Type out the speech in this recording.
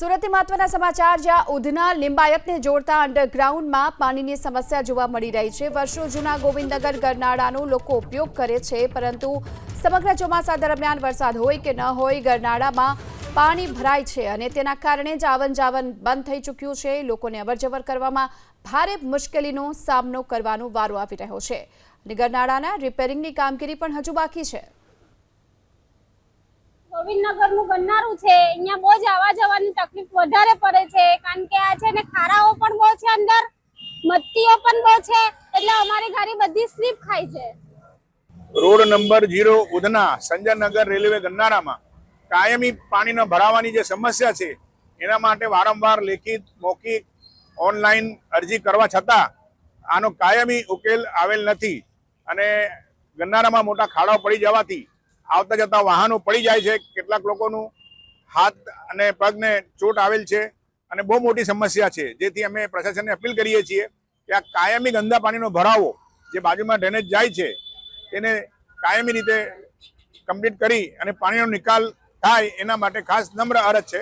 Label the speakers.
Speaker 1: સુરતથી મહત્વના સમાચાર. જ્યાં ઉધના લિંબાયતને જોડતા અંડરગ્રાઉન્ડમાં પાણીની સમસ્યા જોવા મળી રહી છે. વર્ષો જૂના ગોવિંદનગર ગરનાળાનો લોકો ઉપયોગ કરે છે, પરંતુ સમગ્ર ચોમાસા દરમિયાન વરસાદ હોય કે ન હોય, ગરનાળામાં પાણી ભરાય છે અને તેના કારણે જ આવન જાવન બંધ થઈ ચૂક્યું છે. લોકોને અવરજવર કરવામાં ભારે મુશ્કેલીનો સામનો કરવાનો વારો આવી રહ્યો છે. અને ગરનાળાના રિપેરિંગની કામગીરી પણ હજુ બાકી છે.
Speaker 2: ગોવિંદનગરનું ગન્નારું છે. અહીંયા બહુ જ આવા જવાની તકલીફ વધારે પડે છે. કારણ કે આ છે ને ખારાઓ પણ બહુ છે અંદર, મત્તીઓ પણ બહુ છે. એટલે અમારી ગાડી બધી સ્લીપ ખાય છે.
Speaker 3: Road number zero Udhna, Sanjaynagar railway ગન્નારામાં કાયમી પાણીનો ભરાવાની જે સમસ્યા છે, એના માટે વારંવાર લેખિત, મૌખિક, ઓનલાઈન અરજી કરવા છતાં આનો કાયમી ઉકેલ આવેલ નથી. અને ગન્નારામાં મોટા ખાડાઓ પડી જવાથી આવતા જતા વાહનો પડી જાય છે. કેટલાક લોકોનું હાથ અને પગને ચોટ આવેલ છે અને બહુ મોટી સમસ્યા છે. જેથી અમે પ્રશાસનને અપીલ કરીએ છીએ કે આ કાયમી ગંદા પાણીનો ભરાવો જે બાજુમાં ડ્રેનેજ જાય છે, તેને કાયમી રીતે કમ્પ્લીટ કરી અને પાણીનો નિકાલ થાય એના માટે ખાસ નમ્ર અરજ છે.